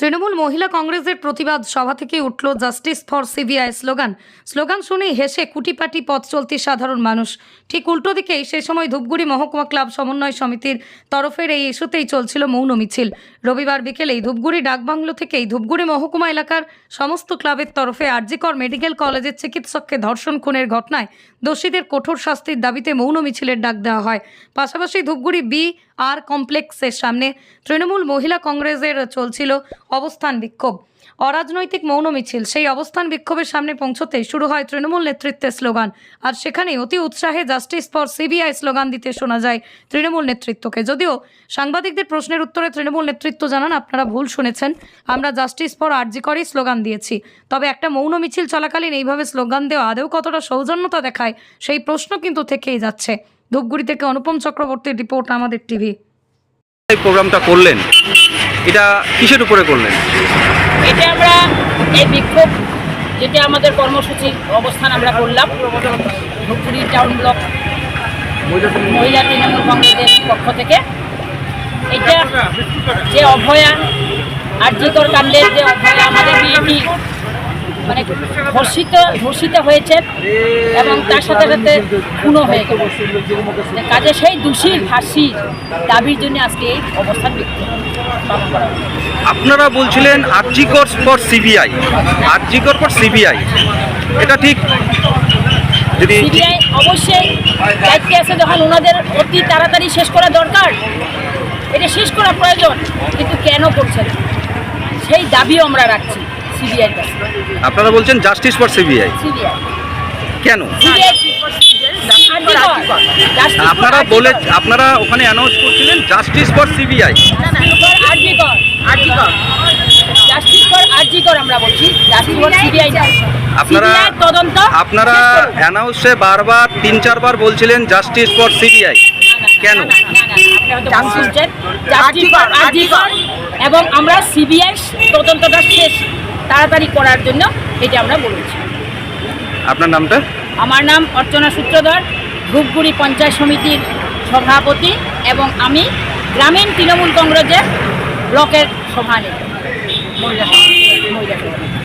তৃণমূল মহিলা কংগ্রেসের প্রতিবাদ সভা থেকে উঠল justice for CBI slogan. Slogan শুনে হেসে কুটিপাটি পথ চলতি সাধারণ মানুষ। ঠিক উল্টো দিকেই সে সময় ধূপগুড়ি মহকুমা ক্লাব সমন্বয় সমিতির তরফের এই ইস্যুতেই চলছিল মৌন মিছিল। রবিবার বিকেলেই ধূপগুড়ি ডাকবাংলো থেকেই ধূপগুড়ি মহকুমা এলাকার সমস্ত ক্লাবের তরফে আরজিকর মেডিকেল কলেজের চিকিৎসককে ধর্ষণ খুনের ঘটনায় দোষীদের কঠোর শাস্তির দাবিতে মৌন মিছিলের ডাক দেওয়া হয়। পাশাপাশি ধূপগুড়ি বি আর কমপ্লেক্সের সামনে তৃণমূল মহিলা কংগ্রেসের চলছিল অবস্থান বিক্ষোভ। অরাজনৈতিক মৌন মিছিল। সেই অবস্থান বিক্ষোভের সামনে পৌঁছতেই শুরু হয় তৃণমূল নেতৃত্বের স্লোগান। আর সেখানে অতি উৎসাহে জাস্টিস ফর সিবিআই স্লোগান দিতে শোনা যায় তৃণমূল নেতৃত্বকে। যদিও সাংবাদিকদের প্রশ্নের উত্তরে তৃণমূল নেতৃত্ব জানান, আপনারা ভুল শুনেছেন, আমরা জাস্টিস ফর আরজি করেই স্লোগান দিয়েছি। তবে একটা মৌন মিছিল চলাকালীন এইভাবে স্লোগান দেওয়া আদেও কতটা সৌজন্যতা দেখায়, সেই প্রশ্ন কিন্তু থেকেই যাচ্ছে। ধূপগুড়ি থেকে অনুপম চক্রবর্তীর রিপোর্ট, আমাদের টিভি। প্রোগ্রামটা করলেন? এটা কিসের উপরে করলেন? এটা আমরা এই বিক্ষোভ যেটা আমাদের কর্মসূচির অবস্থান আমরা করলাম ধুপুরি টাউন ব্লক মহিলা তৃণমূল কংগ্রেসের পক্ষ থেকে। এটা যে অভয়া আর্যিকর কাণ্ডের যে অভয়া আমাদের ধর্ষিত ধর্ষিত হয়েছে এবং তার সাথে সাথে খুনও হয়ে গেল কাজে সেই দোষীর ফাঁসির দাবির জন্য আজকে এই অবস্থান বিক্ষোভ পালন করা আপনারা বলছিলেন RG Kar for CBI. RG Kar for CBI. এটা ঠিক? যদি সিবিআই অবশ্যই দায়িত্বে আছে যখন ওনাদের অতি তাড়াতাড়ি শেষ করা দরকার এটা শেষ করা প্রয়োজন কিন্তু কেন করছে সেই দাবিও আমরা রাখছি। সিবিআইয়ের কাছে। আপনারা বলছেন জাস্টিস ফর সিবিআই। সিবিআই কেন আপনারা বলে আপনারা ওখানে অ্যানাউন্স করছিলেন justice for CBI RG Kar RG Kar justice for RG Kar আমরা বলছি। জাস্টিস ফর সিবিআই আপনারা তদন্ত আপনারা অ্যানাউন্সে বারবার তিন চারবার বলছিলেন জাস্টিস ফর সিবিআই কেন? এবং আমরা সিবিআই তদন্তটা শেষ তাড়াতাড়ি করার জন্য এটা আমরা বলেছি আপনার নামটা আমার নাম অর্চনা সূত্রধর ধূপগুড়ি পঞ্চায়েত সমিতির সভাপতি এবং আমি গ্রামীণ তৃণমূল কংগ্রেসের ব্লকের সভানেত্রী মহিলা মহিলা।